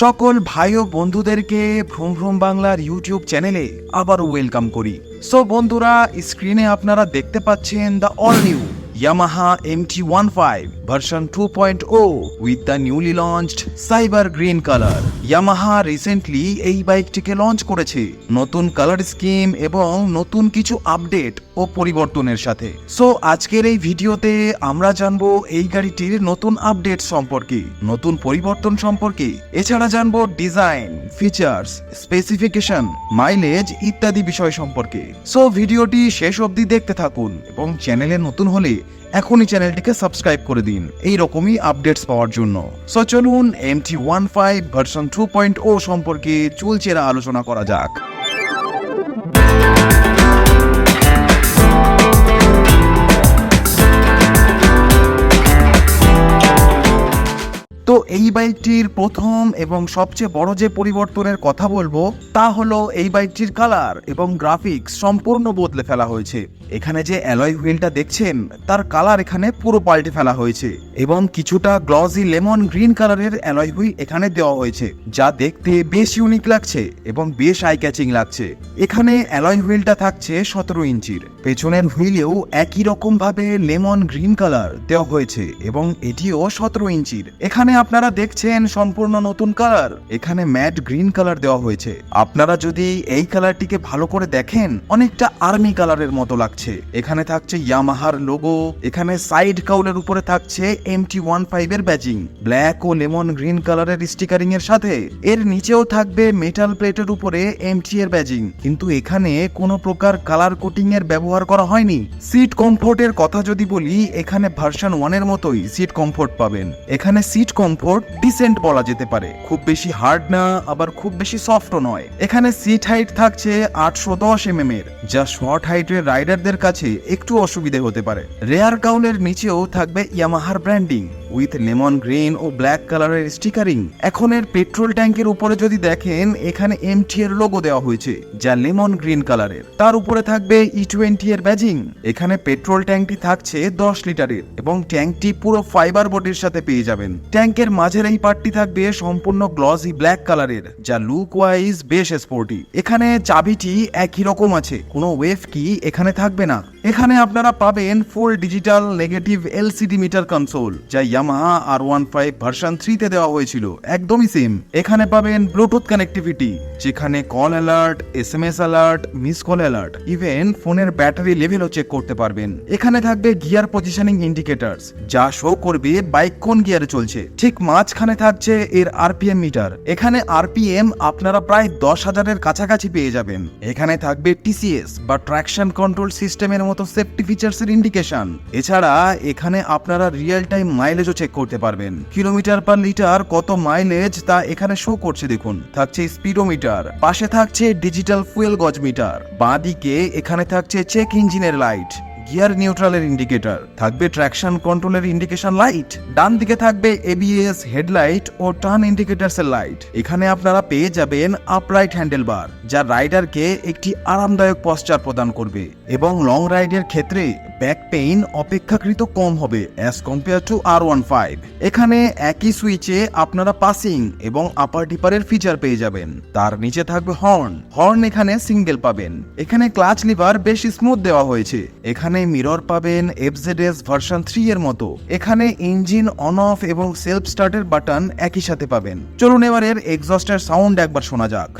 সকল ভাই ও বন্ধুদেরকে ভ্রম ভ্রম বাংলার ইউটিউব চ্যানেলে আবারও ওয়েলকাম করি। সো বন্ধুরা স্ক্রিনে আপনারা দেখতে পাচ্ছেন the all new Yamaha MT15 version 2.0 with the newly launched cyber green color. Yamaha recently এই বাইকটিকে লঞ্চ করেছে। নতুন কালার স্কিম এবং নতুন কিছু আপডেট ও পরিবর্তনের সাথে। সো আজকের এই ভিডিওতে আমরা জানব এই গাড়িটির নতুন আপডেট সম্পর্কে, নতুন পরিবর্তন সম্পর্কে। এছাড়া জানব ডিজাইন ফিচার্স স্পেসিফিকেশন মাইলেজ ইত্যাদি বিষয় সম্পর্কে। সো ভিডিওটি শেষ অবধি দেখতে থাকুন এবং চ্যানেলে নতুন হলে এখনই চ্যানেলটিকে সাবস্ক্রাইব করে দিন। এই রকমই আপডেটস পাওয়ার জন্য। সো চলুন MT one five version two point O সম্পর্কে চুলচেরা আলোচনা করা যাক। এই বাইকটির প্রথম এবং সবচেয়ে বড় যে পরিবর্তনের কথা বলব, তা হলো এই বাইকটির কালার এবং গ্রাফিক্স সম্পূর্ণ বদলে ফেলা হয়েছে। এখানে যে অ্যালয় হুইলটা দেখছেন, তার কালার এখানে পুরো পাল্টে ফেলা হয়েছে এবং কিছুটা গ্লসি লেমন গ্রিন কালারের অ্যালয় হুইল এখানে দেওয়া হয়েছে, যা দেখতে বেশ ইউনিক লাগছে এবং বেশ আই ক্যাচিং লাগছে। এখানে অ্যালয় হুইলটা থাকছে সতেরো ইঞ্চির। পেছনের হুইলেও একই রকম ভাবে লেমন গ্রিন কালার দেওয়া হয়েছে এবং এটিও সতেরো ইঞ্চির। এখানে আপনারা দেখছেন সম্পূর্ণ নতুন কালার। এখানে ম্যাট গ্রিন কালার দেওয়া হয়েছে। আপনারা যদি এই কালারটিকে ভালো করে দেখেন, অনেকটা আর্মি কালারের মতো লাগছে। এখানে থাকছে ইয়ামাহার লোগো, এখানে সাইড কাউলের উপরে থাকছে এমটি ওয়ান ফাইভ এর ব্যাজিং ব্ল্যাক ও লেমন গ্রিন কালারের স্টিকারিং এর সাথে। এর নিচেও থাকবে মেটাল প্লেটের উপরে এমটি এর ব্যাজিং কিন্তু এখানে কোনো প্রকার কালার কোটিং এর ব্যবহার করা হয়নি। সিট কমফোর্টের কথা যদি বলি, এখানে ভার্সন ওয়ানের মতোই সিট কমফোর্ট পাবেন। এখানে সিট কমফোর্ট ডিসেন্ট বলা যেতে পারে। খুব বেশি হার্ড না, আবার খুব বেশি সফটও নয়। এখানে সিট হাইট থাকছে আটশো দশ এম এর, যা শর্ট হাইটের রাইডারদের কাছে একটু অসুবিধে হতে পারে। রেয়ার কাউলের নিচেও থাকবে ইয়ামাহার ব্র্যান্ডিং। উইথ লেমন গ্রিন ও ব্ল্যাক কালারের স্টিকারিং এখন এর পেট্রোল ট্যাঙ্কের উপরে যদি দেখেন, এখানে এমটি এর লোগো দেওয়া হয়েছে, যা লেমন গ্রিন কালারের তার উপরে থাকবে ই টোয়েন্টি এর ব্যাজিং এখানে পেট্রোল ট্যাঙ্কটি থাকছে দশ লিটারের, এবং ট্যাঙ্কটি পুরো ফাইবার বডির সাথে পেয়ে যাবেন। ট্যাঙ্কের মাঝের এই পার্টটি থাকবে সম্পূর্ণ গ্লসি ব্ল্যাক কালারের যা লুক ওয়াইজ বেশ স্পোর্টি এখানে চাবিটি একই রকম আছে, কোনো ওয়েভ কি এখানে থাকবে না। এখানে আপনারা পাবেন full digital negative LCD meter console যা Yamaha R one five version থ্রিতে দেওয়া হয়েছিল। একদমই সেম এখানে পাবেন ব্লুটুথ কানেক্টিভিটি যেখানে call alert S M S alert miss call alert even ফোনের ব্যাটারি লেভেলও চেক করতে পারবেন। এখানে থাকবে গিয়ার পজিশনিং ইন্ডিকেটার্স যা শো করবে বাইক কোন গিয়ারে চলছে। ঠিক মাঝখানে থাকছে এর আরপিএম মিটার এখানে আরপিএম আপনারা প্রায় দশ হাজারের কাছাকাছি পেয়ে যাবেন। এখানে থাকবে টিসিএস বা ট্র্যাকশন কন্ট্রোল সিস্টেমের মতো সেফটি ফিচার্স এর ইন্ডিকেশন এছাড়া এখানে আপনারা রিয়েল টাইম মাইলেজও চেক করতে পারবেন। কিলোমিটার পার লিটার কত মাইলেজ তা এখানে শো করছে দেখুন। থাকছে স্পিডোমিটার পাশে থাকছে ডিজিটাল ফুয়েল গজ মিটার বাঁদিকে এখানে থাকছে চেক ইঞ্জিনের লাইট গিয়ার নিউট্রালের ইন্ডিকেটর থাকবে ট্র্যাকশন কন্ট্রোলের ইন্ডিকেশন লাইট ডান দিকে থাকবে এবিএস হেডলাইট ও টার্ন ইন্ডিকেটার্স এর লাইট এখানে আপনারা পেয়ে যাবেন আপরাইট হ্যান্ডেল বার যা রাইডারকে একটি আরামদায়ক পশ্চার প্রদান করবে। এবং লং রাইডের ক্ষেত্রে ব্যাক পেইন অপেক্ষাকৃত কম হবে as compare to R one five এখানে একই সুইচে আপনারা পাসিং এবং আপার ডিপারের ফিচার পেয়ে যাবেন। তার নিচে থাকবে হর্ন হর্ন এখানে সিঙ্গেল পাবেন। এখানে ক্লাচ লিভার বেশ স্মুথ দেওয়া হয়েছে। এখানে মিরর পাবেন এফজেডএস ভার্সন থ্রি এর মতো। এখানে ইঞ্জিন অন অফ এবং সেলফ স্টার্টের বাটন একই সাথে পাবেন। চলুন এবার এর এক্সস্টের সাউন্ড একবার শোনা যাক।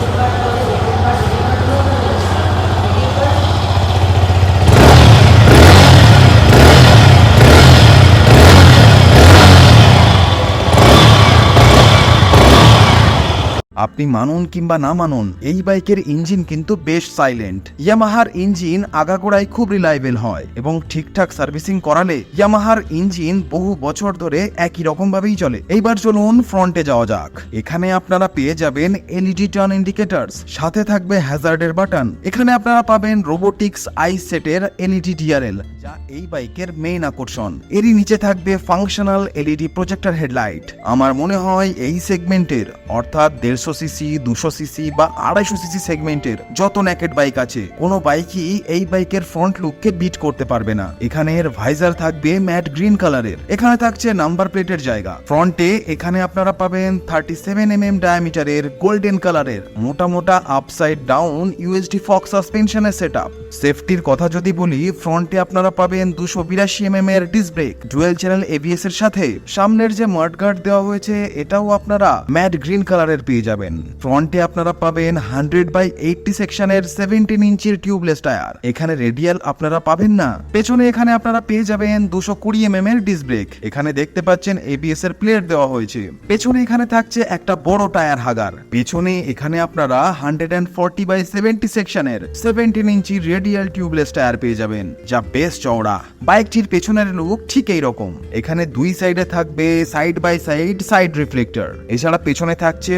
আপনি মানুন কিংবা না মানুন, এই বাইকের ইঞ্জিন কিন্তু বেশ সাইলেন্ট ইয়ামাহার ইঞ্জিন আগাগোড়ায় খুব রিলায়েবল হয় এবং ঠিকঠাক সার্ভিসিং করালে ইয়ামাহার ইঞ্জিন বহু বছর ধরে একই রকম ভাবেই চলে। এইবার চলুন ফ্রন্টে যাওয়া যাক। এখানে আপনারা পেয়ে যাবেন এলইডি টার্ন ইন্ডিকেটরস সাথে থাকবে হ্যাজার্ডের বাটন এখানে আপনারা পাবেন রোবোটিক্স আই সেটের এলইডি ডিআরএল যা এই বাইকের মেইন আকর্ষণ। এরই নিচে থাকবে ফাংশনাল এলইডি প্রজেক্টর হেডলাইট আমার মনে হয় এই সেগমেন্টের অর্থাৎ দেড়শো দেড়শো সিসি, দুশো সিসি বা আড়াইশো সিসি সেগমেন্টের যত ন্যাকেট বাইক আছে, কোনো বাইকই এই বাইকের ফ্রন্ট লুককে বিট করতে পারবে না। এখানে এর ভাইজার থাকবে ম্যাট গ্রিন কালারের এখানে থাকছে নাম্বার প্লেটের জায়গা। ফ্রন্টে এখানে আপনারা পাবেন থার্টি সেভেন এম এম ডায়ামিটারের গোল্ডেন কালারের মোটা মোটা আপসাইড ডাউন ইউএসডি ফক্স সাসপেনশনের সেট আপ সেফটির কথা যদি বলি ফ্রন্টে আপনারা পাবেন দুশো বিরাশি এম এম এর disc brake dual channel ABS এর সাথে। সামনের যে মার্ডগার্ড দেওয়া হয়েছে, এটাও আপনারা ম্যাট গ্রিন কালারের পেয়ে যাবেন। ফ্রন্টে আপনারা পাবেন হান্ড্রেড বাই এইটটি সেকশনের সেভেন্টিন ইঞ্চির টিউবলেস টায়ার। এখানে রেডিয়াল আপনারা পাবেন না। পেছনে এখানে আপনারা পেয়ে যাবেন দুশো কুড়ি এম এম এর ডিস ব্রেক। এখানে দেখতে পাচ্ছেন এবিএস এর প্লেট দেওয়া হয়েছে। পেছনে এখানে থাকছে একটা বড় টায়ার হাগার পেছনে এখানে আপনারা hundred and forty by seventy সেকশনের seventeen inch radial tubeless tyre পেয়ে যাবেন, যা বেশ চওড়া। বাইকটির পেছনের লুক ঠিক এই রকম এখানে দুই সাইডে থাকবে side by side side reflector. এছাড়া পেছনে থাকছে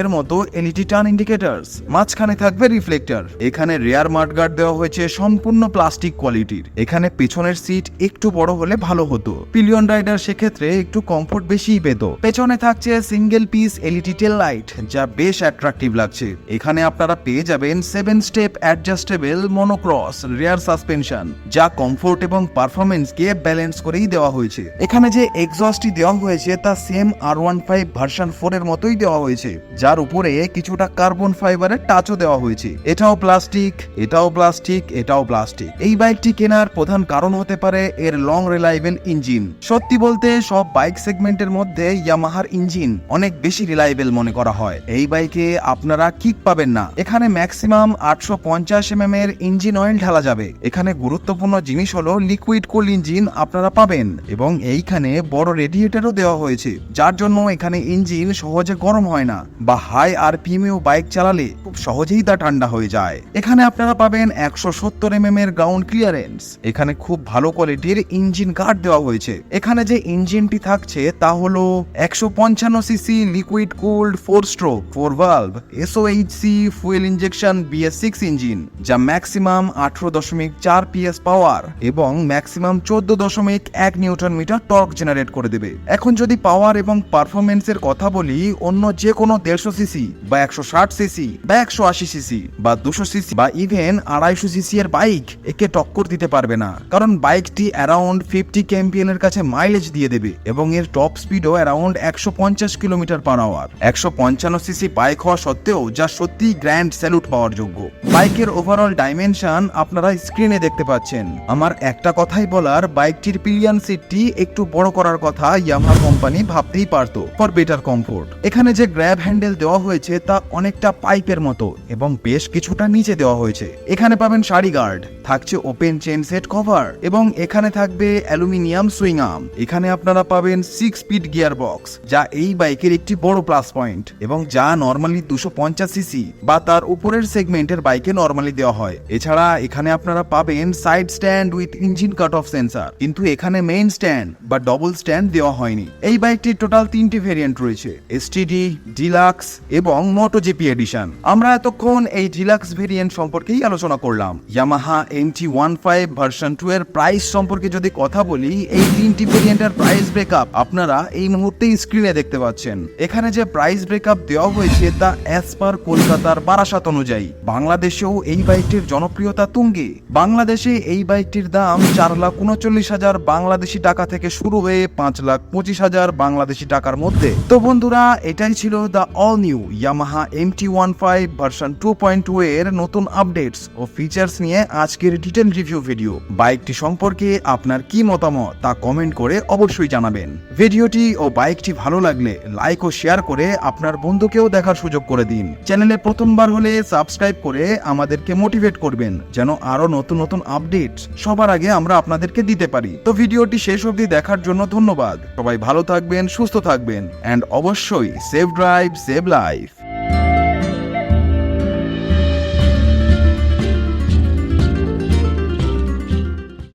সামনের মতো এলইডি টার্ন ইন্ডিকেটরস, মাঝখানে থাকবে রিফ্লেক্টর। এখানে রেয়ার মাঠগার্ড দেওয়া হয়েছে সম্পূর্ণ প্লাস্টিক কোয়ালিটির। এখানে পেছনের সিট একটু বড় হলে ভালো হতো। পিলিয়ন রাইডার সেক্ষেত্রে একটু কমফোর্ট বেশিই পেত। পেছনে থাকছে single piece LED tail light, যা বেশ অ্যাট্রাকটিভ লাগছে। এখানে আপনারা পেয়ে যাবেন seven step adjustable monocross rear suspension, যা কমফোর্ট এবং পারফরমেন্সকে ব্যালেন্স করেই দেওয়া হয়েছে। এখানে যে এক্সস্টটি দেওয়া হয়েছে তা same R one five version four এর মতোই দেওয়া হয়েছে যার উপরে কিছুটা কার্বন ফাইবারের টাচও দেওয়া হয়েছে। এটাও প্লাস্টিক এটাও প্লাস্টিক এটাও প্লাস্টিক। এই বাইকটি কেনার প্রধান কারণ হতে পারে এর লং রিলায়েবল ইঞ্জিন। সত্যি বলতে, সব বাইক সেগমেন্টের মধ্যে ইয়ামাহার ইঞ্জিন অনেক বেশি রিলায়েবল মনে করা হয়। এই বাইকে আপনারা কিক পাবেন না। এখানে ম্যাক্সিমাম আটশো পঞ্চাশ এম এর ইঞ্জিন অয়েল ঢালা যাবে। এখানে গুরুত্বপূর্ণ জিনিস হলো লিকুইড কুল ইঞ্জিন আপনারা পাবেন এবং এইখানে বড় রেডিয়েটরও দেওয়া হয়েছে। যার জন্য এখানে ইঞ্জিন সহজে গরম হয় না বা হাই আরপিএমেও বাইক চালালে খুব সহজেই তা ঠান্ডা হয়ে যায়। এখানে আপনারা পাবেন একশো সত্তর এম এর গ্রাউন্ড ক্লিয়ারেন্স এখানে খুব ভালো কোয়ালিটির ইঞ্জিন গার্ড দেওয়া হয়েছে। এখানে যে ইঞ্জিনটি থাকছে, তা হলো একশো পঞ্চান্ন CC liquid cooled four stroke four valve SOHC fuel injection BS six engine যা ম্যাক্সিমাম আঠারো দশমিক চার পিএস পাওয়ার এবং ম্যাক্সিমাম চোদ্দ দশমিক এক নিউটন মিটার টর্ক জেনারেট করে দেবে। এখন যদি পাওয়ার এবং পারফরমেন্সের কথা বলি, অন্য যে কোনো দেড়শো সিসি বা একশো ষাট সিসি বা একশো আশি সিসি বা দুশো সিসি বা ইভেন আড়াইশো সিসি এর বাইক একে টক্কর দিতে পারবে না। কারণ বাইকটি অ্যারাউন্ড ফিফটি কেএমপিএল এর কাছে মাইলেজ দিয়ে দেবে এবং এর টপ স্পিডও অ্যারাউন্ড একশো পঞ্চাশ কিলোমিটার পার আওয়ার একশো পঞ্চান্ন সিসি বাইক হওয়া সত্ত্বেও যা সত্যি গ্র্যান্ড স্যালুট পাওয়ার যোগ্য। বাইকের ওভারঅল ডাইমেনশন আপনারা স্ক্রিনে দেখতে পাচ্ছেন। আমার একটা কথাই বলার বাইকটির পিলিয়ন সিটটি একটু বড় করার কথা ইয়ামাহা কোম্পানি ভাবতেই পারত ফর বেটার কমফোর্ট এখানে যে গ্র্যাব হ্যান্ডেল দেওয়া হয়েছে তা অনেকটা পাইপের মতো। এবং বেশ কিছুটা নিচে দেওয়া হয়েছে। এখানে পাবেন শাড়ি গার্ড, থাকছে ওপেন চেন সেট কভার এবং এখানে থাকবে অ্যালুমিনিয়াম সুইং আর্ম। এখানে আপনারা পাবেন সিক্স স্পিড গিয়ার বক্স যা এই বাইকের একটি বড় প্লাস পয়েন্ট এবং যা নর্মালি দুশো পঞ্চাশ সিসি বা তার উপরের সেগমেন্টের বাইকে নর্মালি দেওয়া হয়। এছাড়া এখানে আপনারা পাবেন side stand with engine cut off sensor কিন্তু এখানে মেইন স্ট্যান্ড বা ডবল স্ট্যান্ড দেওয়া হয়নি। এই বাইকটির টোটাল তিনটি ভেরিয়েন্ট রয়েছে এসটিডি ডিলাক্স এবং মোটো জিপি এডিশন আমরা এতক্ষণ এই ডিলাক্স ভেরিয়েন্ট সম্পর্কেই আলোচনা করলাম। Yamaha MT one five version two এর প্রাইস সম্পর্কে যদি কথা বলি, এই তিনটি ভেরিয়েন্টের প্রাইস ব্রেকআপ আপনারা এই মুহূর্তে স্ক্রিনে দেখতে পাচ্ছেন। এখানে যে প্রাইস ব্রেকআপ দেওয়া হয়েছে তা অ্যাজ পার কলকাতার বারাসাত অনুযায়ী। বাংলাদেশেও এই বাইকটির জনপ্রিয়তা তুঙ্গে। বাংলাদেশে এই বাইকটির দাম চার লাখ উনচল্লিশ হাজার বাংলাদেশি টাকা থেকে শুরু হয়ে পাঁচ লাখ পঁচিশ হাজার বাংলাদেশি টাকার মধ্যে। তো বন্ধুরা, এটাই ছিল the all new Yamaha MT one five version two point two এর নতুন আপডেটস ও ফিচার্স নিয়ে আজকের ডিটেল রিভিউ ভিডিও বাইকটি সম্পর্কে আপনার কি মতামত তা কমেন্ট করে অবশ্যই জানাবেন। ভিডিওটি ও বাইকটি ভালো লাগলে লাইক ও শেয়ার করে আপনার বন্ধুকেও দেখার সুযোগ করে দিন। চ্যানেলে প্রথমবার হলে সাবস্ক্রাইব করে আমাদেরকে মোটিভেট করবেন, যেন আরও নতুন নতুন আপডেট সবার আগে আমরা আপনাদেরকে দিতে পারি। তো ভিডিওটি শেষ অবধি দেখার জন্য ধন্যবাদ। সবাই ভালো থাকবেন, সুস্থ থাকবেন অ্যান্ড অবশ্যই সেভ ড্রাইভ সেভ লাইফ